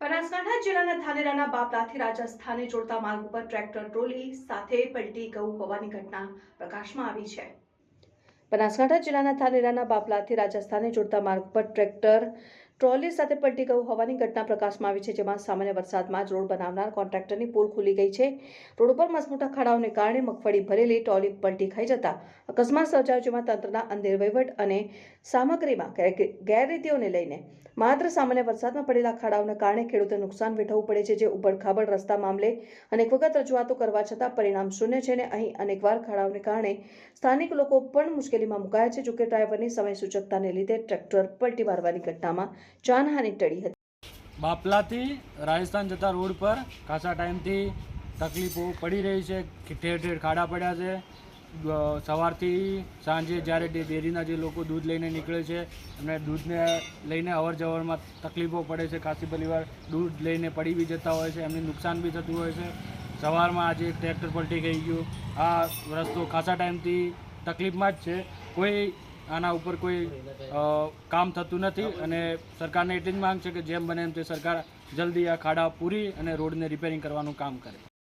બનાસકાંઠા જિલ્લાના ધાનેરાના બાપલાથી રાજસ્થાને જોડતા માર્ગ ઉપર ટ્રેક્ટર, ટ્રોલી સાથે પલટી ગયું હોવાની ઘટના પ્રકાશમાં આવી છે. બનાસકાંઠા જિલ્લાના ધાનેરાના બાપલાથી રાજસ્થાને જોડતા માર્ગ પર ટ્રેક્ટર ટ્રોલી સાથે પલટી ગયું હોવાની ઘટના પ્રકાશમાં આવી છે, જેમાં સામાન્ય વરસાદમાં જ રોડ બનાવનાર કોન્ટ્રાક્ટરની પોલ ખુલી ગઈ છે. રોડ પર મસમોટા ખાડાઓને કારણે મગફળી ભરેલી ટ્રોલી પલટી ખાઈ જતા અકસ્માત સર્જાયો, જેમાં તંત્રના અંધેર વહીવટ અને સામગ્રીમાં ગેરરીતિઓને લઈને માત્ર સામાન્ય વરસાદમાં પડેલા ખાડાઓને કારણે ખેડૂતોને નુકસાન વેઠવવું પડે છે, જે ઉબડખાબડ રસ્તા મામલે અનેક વખત રજૂઆતો કરવા છતાં પરિણામ શૂન્ય છે અને અહીં અનેકવાર ખાડાઓને કારણે સ્થાનિક લોકો પણ મુશ્કેલીમાં મુકાયા છે, જોકે ડ્રાઈવરની સમય સૂચકતાને લીધે ટ્રેક્ટર પલટી મારવાની ઘટનામાં જાનહાનિ ટળી હતી. બાપલાથી રાજસ્થાન જતા રોડ પર ખાસા ટાઈમથી તકલીફો પડી રહી છે ઠેર ઠેર ખાડા પડ્યા છે. સવારથી સાંજે જ્યારે ડેરીના જે લોકો દૂધ લઈને નીકળે છે, એમને દૂધને લઈને અવર જવરમાં તકલીફો પડે છે. ખાસી પરિવાર દૂધ લઈને પડી બી જતા હોય છે, એમને નુકસાન બી થતું હોય છે. સવારમાં આજે ટ્રેક્ટર પલટી ગઈ ગયું. આ રસ્તો ખાસા ટાઈમથી તકલીફમાં જ છે. કોઈ આના ઉપર કોઈ કામ થતું નથી અને સરકારને એટલી જ માંગ છે કે જેમ બને એમ તે સરકાર જલ્દી આ ખાડા પૂરી અને રોડને રિપેરિંગ કરવાનું કામ કરે.